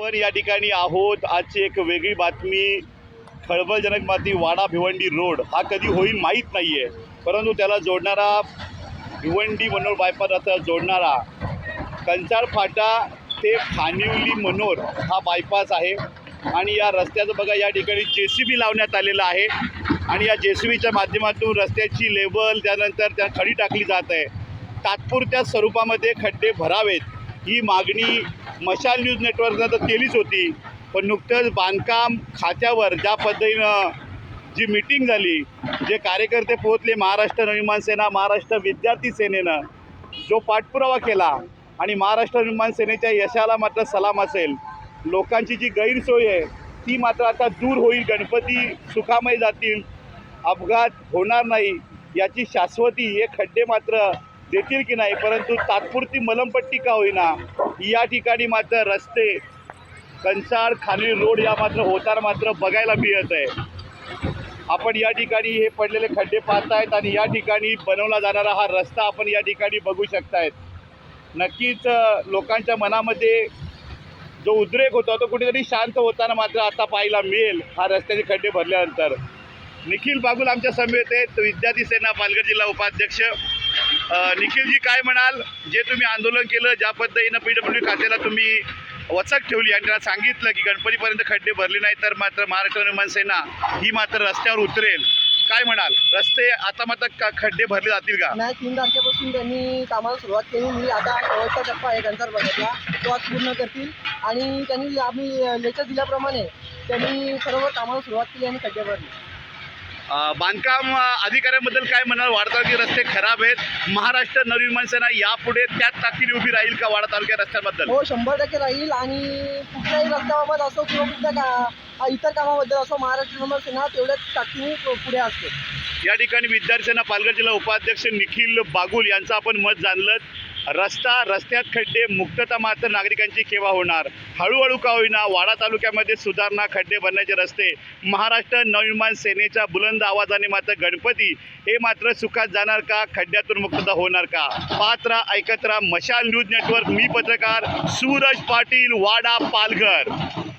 आपण या ठिकाणी आहोत. आजची एक वेगळी बातमी खळबळजनक बातमी वाडा भिवंडी रोड. हा कधी होईल माहीत नाही आहे परंतु त्याला जोडणारा भिवंडी मनोर बायपास आता जोडणारा. कंचाळ फाटा ते खानिवली मनोर हा बायपास आहे. आणि या रस्त्याचं बघा या ठिकाणी जे सी बी लावण्यात आलेलं आहे. आणि या जे सी बीच्या माध्यमातून रस्त्याची लेवल त्यानंतर त्या खडी टाकली जात आहे. तात्पुरत्या स्वरूपामध्ये खड्डे भरावेत. ही मागणी मशाल न्यूज नेटवर्कनं तर केलीच होती. पण नुकतंच बांधकाम खात्यावर ज्या पद्धतीनं जी मीटिंग झाली जे कार्यकर्ते पोहोचले महाराष्ट्र नवनिर्माण सेना महाराष्ट्र विद्यार्थी सेनेनं जो पाठपुरावा केला आणि महाराष्ट्र निर्माण सेनेच्या यशाला मात्र सलाम असेल लोकांची जी गैरसोय आहे ती मात्र आता दूर होईल. गणपती सुखामय जातील अपघात होणार नाही याची शाश्वती हे खड्डे मात्र देतील की नाही परंतु तात्पुरती मलमपट्टी का होईना या ठिकाणी मात्र रस्ते कंसाळ खाली रोड या मात्र होताना मात्र बघायला मिळत आहे. आपण या ठिकाणी हे पडलेले खड्डे पाहतायत आणि या ठिकाणी बनवला जाणारा हा रस्ता आपण या ठिकाणी बघू शकतायत. नक्कीच लोकांच्या मनामध्ये जो उद्रेक होता तो कुठेतरी शांत होताना मात्र आता पाहायला मिळेल हा रस्त्याचे खड्डे भरल्यानंतर. निखिल बागुल आमच्या समेत आहेत. विद्यार्थी सेना पालघर जिल्हा उपाध्यक्ष. निखिलजी काय म्हणाल? जे तुम्ही आंदोलन केलं ज्या पद्धतीनं पी डब्ल्यू खात्याला तुम्ही वचक ठेवली आणि त्यांना सांगितलं की गणपतीपर्यंत खड्डे भरले नाही तर मात्र महाराष्ट्र निर्माण सेना ही मात्र रस्त्यावर उतरेल. काय म्हणाल? रस्ते आता मात्र का खड्डे भरले जातील का? नाही तीन तारखेपासून त्यांनी कामाला सुरुवात केली. मी आता शेवटचा टप्पा आहे त्यांचा बघितला. तो आज पूर्ण करतील. आणि त्यांनी आम्ही लेखक दिल्याप्रमाणे त्यांनी सर्व कामाला सुरुवात केली आणि खड्डे भरले. बांधकाम अधिकाऱ्यांबद्दल काय म्हणाल? वाडा तालुक्यात रस्ते खराब आहेत महाराष्ट्र नवनिर्माण सेना यापुढे त्याच ताकदीने उभी राहील का वाडा तालुक्या रस्त्यांबद्दल? हो शंभर टक्के राहील आणि कुठल्याही रस्त्याबाबत असो किंवा कुठल्या का इतर कामाबद्दल असो महाराष्ट्र नंबर सेना तेवढ्याच ताकदीने पुढे असते. या ठिकाणी विद्यार्थी सेना पालघर जिल्हा उपाध्यक्ष निखिल बागुल यांचं आपण मत जाणलं रस्ता रस्त्यात खड्डे मुक्तता मात्र नागरिकांची केव्हा होणार. हळूहळू का होईना वाडा तालुक्यामध्ये सुधारणा खड्डे भरण्याचे रस्ते महाराष्ट्र नवनिर्माण सेनेच्या बुलंद आवाजाने मात्र गणपती. हे मात्र सुखात जाणार का? खड्ड्यातून मुक्तता होणार का? पात्रा ऐकत्रा मशाल न्यूज नेटवर्क मी पत्रकार सूरज पाटील वाडा पालघर.